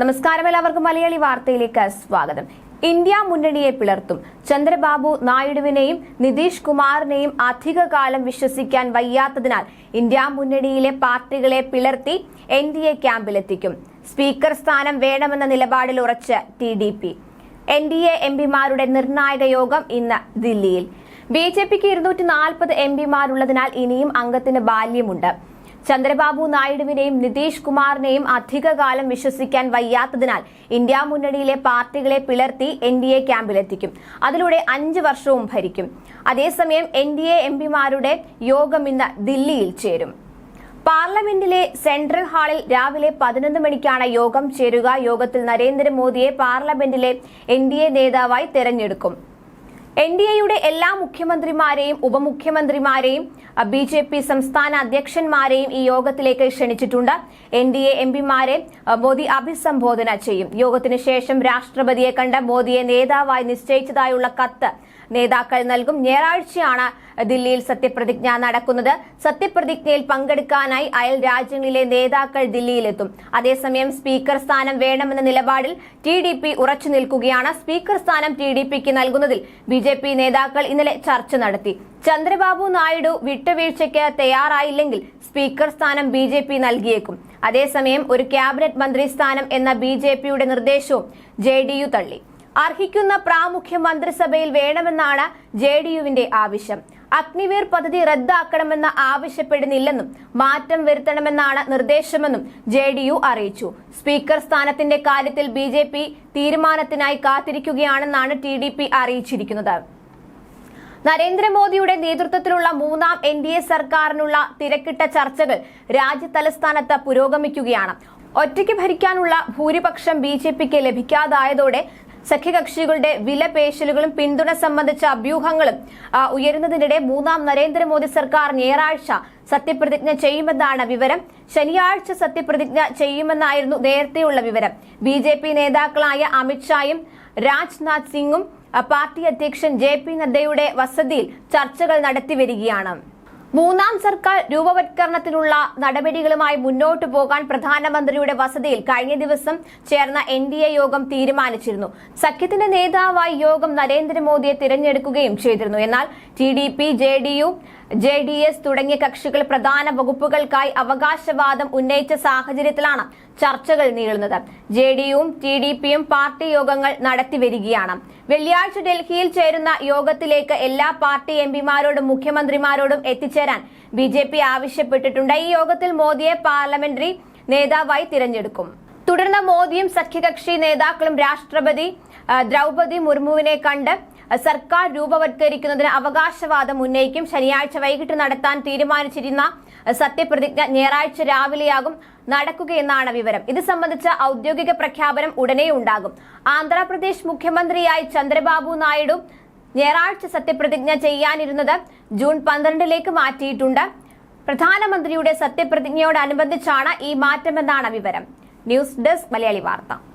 നമസ്കാരം എല്ലാവർക്കും മലയാളി വാർത്തയിലേക്ക് സ്വാഗതം. ഇന്ത്യ മുന്നണിയെ പിളർത്തും. ചന്ദ്രബാബു നായിഡുവിനെയും നിതീഷ് കുമാറിനെയും അധികകാലം വിശ്വസിക്കാൻ വയ്യാത്തതിനാൽ ഇന്ത്യ മുന്നണിയിലെ പാർട്ടികളെ പിളർത്തി എൻ ഡി എ ക്യാമ്പിലെത്തിക്കും. സ്പീക്കർ സ്ഥാനം വേണമെന്ന നിലപാടിൽ ഉറച്ച് T D P. N D A M പിമാരുടെ നിർണായക യോഗം ഇന്ന് ദില്ലിയിൽ. ബി ജെ പിക്ക് ഇരുന്നൂറ്റി നാൽപ്പത് എം പിമാരുള്ളതിനാൽ ഇനിയും അംഗത്തിന് ബാല്യമുണ്ട്. ചന്ദ്രബാബു നായിഡുവിനെയും നിതീഷ് കുമാറിനെയും അധികകാലം വിശ്വസിക്കാൻ വയ്യാത്തതിനാൽ ഇന്ത്യ മുന്നണിയിലെ പാർട്ടികളെ പിളർത്തി എൻ ഡി എ ക്യാമ്പിലെത്തിക്കും. അതിലൂടെ അഞ്ച് വർഷവും ഭരിക്കും. അതേസമയം എൻ ഡി എ എം പിമാരുടെ യോഗം ഇന്ന് ദില്ലിയിൽ ചേരും. പാർലമെന്റിലെ സെൻട്രൽ ഹാളിൽ രാവിലെ പതിനൊന്ന് മണിക്കാണ് യോഗം ചേരുക. യോഗത്തിൽ നരേന്ദ്രമോദിയെ പാർലമെന്റിലെ എൻ ഡി എ നേതാവായി തെരഞ്ഞെടുക്കും. എൻ ഡി എയുടെ എല്ലാ മുഖ്യമന്ത്രിമാരെയും ഉപമുഖ്യമന്ത്രിമാരെയും ബി ജെ പി സംസ്ഥാന അധ്യക്ഷന്മാരെയും ഈ യോഗത്തിലേക്ക് ക്ഷണിച്ചിട്ടുണ്ട്. എൻ ഡി എ എം പിമാരെ മോദി അഭിസംബോധന ചെയ്യും. യോഗത്തിന് ശേഷം രാഷ്ട്രപതിയെ കണ്ട മോദിയെ നേതാവായി നിശ്ചയിച്ചതായുള്ള കത്ത് നേതാക്കൾ നൽകും. ഞായറാഴ്ചയാണ് ദില്ലിയിൽ സത്യപ്രതിജ്ഞ നടക്കുന്നത്. സത്യപ്രതിജ്ഞയിൽ പങ്കെടുക്കാനായി അയൽ രാജ്യങ്ങളിലെ നേതാക്കൾ ദില്ലിയിലെത്തും. അതേസമയം സ്പീക്കർ സ്ഥാനം വേണമെന്ന നിലപാടിൽ ടി ഡി പി ഉറച്ചു നിൽക്കുകയാണ്. സ്പീക്കർ സ്ഥാനം ടി ഡി പിക്ക് നൽകുന്നതിൽ ബി ജെ പി നേതാക്കൾ ഇന്നലെ ചർച്ച നടത്തി. ചന്ദ്രബാബു നായിഡു വിട്ടുവീഴ്ചയ്ക്ക് തയ്യാറായില്ലെങ്കിൽ സ്പീക്കർ സ്ഥാനം ബി ജെ പി നൽകിയേക്കും. അതേസമയം ഒരു ക്യാബിനറ്റ് മന്ത്രി സ്ഥാനം എന്ന ബി ജെ പിയുടെ നിർദ്ദേശവും ജെ ഡി യു തള്ളി. അർഹിക്കുന്ന പ്രാമുഖ്യം മന്ത്രിസഭയിൽ വേണമെന്നാണ് ജെ ഡി യുവിന്റെ ആവശ്യം. അഗ്നിവീർ പദ്ധതി റദ്ദാക്കണമെന്ന് ആവശ്യപ്പെടുന്നില്ലെന്നും മാറ്റം വരുത്തണമെന്നാണ് നിർദ്ദേശമെന്നും ജെ അറിയിച്ചു. സ്പീക്കർ സ്ഥാനത്തിന്റെ കാര്യത്തിൽ ബി തീരുമാനത്തിനായി കാത്തിരിക്കുകയാണെന്നാണ് ടി അറിയിച്ചിരിക്കുന്നത്. നരേന്ദ്രമോദിയുടെ നേതൃത്വത്തിലുള്ള മൂന്നാം എൻ ഡി എ സർക്കാരിനുള്ള തിരക്കിട്ട ചർച്ചകൾ രാജ്യതലസ്ഥാനത്ത് പുരോഗമിക്കുകയാണ്. ഒറ്റയ്ക്ക് ഭരിക്കാനുള്ള ഭൂരിപക്ഷം ബി ജെ പിക്ക് ലഭിക്കാതായതോടെ സഖ്യകക്ഷികളുടെ വിലപേശലുകളും പിന്തുണ സംബന്ധിച്ച അഭ്യൂഹങ്ങളും ഉയരുന്നതിനിടെ മൂന്നാം നരേന്ദ്രമോദി സർക്കാർ ഞായറാഴ്ച സത്യപ്രതിജ്ഞ ചെയ്യുമെന്നാണ് വിവരം. ശനിയാഴ്ച സത്യപ്രതിജ്ഞ ചെയ്യുമെന്നായിരുന്നു നേരത്തെയുള്ള വിവരം. ബി ജെ പി നേതാക്കളായ അമിത്ഷായും രാജ്നാഥ് സിംഗും പാർട്ടി അധ്യക്ഷൻ ജെ പി നദ്ദയുടെ വസതിയിൽ ചർച്ചകൾ നടത്തിവരികയാണ് മൂന്നാം സർക്കാർ രൂപവത്കരണത്തിനുള്ള നടപടികളുമായി മുന്നോട്ടു പോകാൻ പ്രധാനമന്ത്രിയുടെ വസതിയിൽ കഴിഞ്ഞ ദിവസം ചേർന്ന എൻ ഡി എ യോഗം തീരുമാനിച്ചിരുന്നു. സഖ്യത്തിന്റെ നേതാവായി യോഗം നരേന്ദ്രമോദിയെ തിരഞ്ഞെടുക്കുകയും ചെയ്തിരുന്നു. എന്നാൽ T D P J D U J D S തുടങ്ങിയ കക്ഷികൾ പ്രധാന വകുപ്പുകൾക്കായി അവകാശവാദം ഉന്നയിച്ച സാഹചര്യത്തിലാണ് ചർച്ചകൾ നീളുന്നത്. ജെ ഡി യുവും ടി ഡി പിയും പാർട്ടി യോഗങ്ങൾ നടത്തിവരികയാണ് വെള്ളിയാഴ്ച ഡൽഹിയിൽ ചേരുന്ന യോഗത്തിലേക്ക് എല്ലാ പാർട്ടി എംപിമാരോടും മുഖ്യമന്ത്രിമാരോടും എത്തിച്ചേരാൻ ബി ജെ പി ആവശ്യപ്പെട്ടിട്ടുണ്ട്. ഈ യോഗത്തിൽ മോദിയെ പാർലമെന്ററി നേതാവായി തിരഞ്ഞെടുക്കും. തുടർന്ന് മോദിയും സഖ്യകക്ഷി നേതാക്കളും രാഷ്ട്രപതി ദ്രൗപതി മുർമുവിനെ കണ്ട് സർക്കാർ രൂപവത്കരിക്കുന്നതിന് അവകാശവാദം ഉന്നയിക്കും. ശനിയാഴ്ച വൈകിട്ട് നടത്താൻ തീരുമാനിച്ചിരുന്ന സത്യപ്രതിജ്ഞ ഞായറാഴ്ച രാവിലെയാകും നടക്കുകയെന്നാണ് വിവരം. ഇത് സംബന്ധിച്ച ഔദ്യോഗിക പ്രഖ്യാപനം ഉടനെ ഉണ്ടാകും. ആന്ധ്രാപ്രദേശ് മുഖ്യമന്ത്രിയായി ചന്ദ്രബാബു നായിഡു ഞായറാഴ്ച സത്യപ്രതിജ്ഞ ചെയ്യാനിരുന്നത് ജൂൺ പന്ത്രണ്ടിലേക്ക് മാറ്റിയിട്ടുണ്ട്. പ്രധാനമന്ത്രിയുടെ സത്യപ്രതിജ്ഞയോടനുബന്ധിച്ചാണ് ഈ മാറ്റമെന്നാണ് വിവരം. ന്യൂസ് ഡെസ്ക് മലയാളി വാർത്ത.